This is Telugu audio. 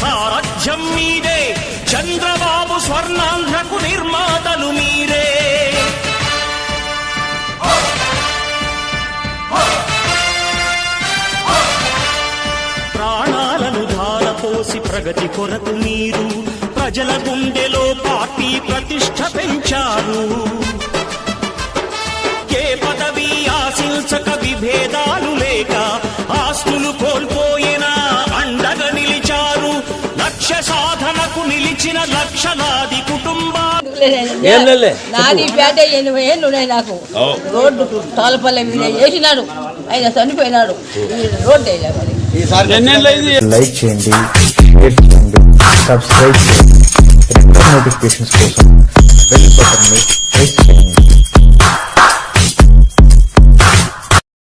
సారథ్యం మీదే. చంద్రబాబు స్వర్ణాంధ్రకు నిర్మాతలు మీరే. ప్రాణాలను ధారపోసి ప్రగతి కొరకు మీరు ప్రజల గుండెలో పార్టీ ప్రతిష్ట పెంచారు. నిలిచిన లక్షలాది కుటుంబాలు ఏం లేలే. నాది పేట ఎనభై ఏళ్ళు ఉన్నాయి నాకు. రోడ్డు తాళపల్లె మీద వేసినాడు. ఆయన చనిపోయినాడు. రోడ్డు లైక్ చేయండి షేర్ చేయండి సబ్స్క్రైబ్ చేయండి. నోటిఫికేషన్స్ కోసం బెల్ బటన్ని ప్రెస్ చేయండి.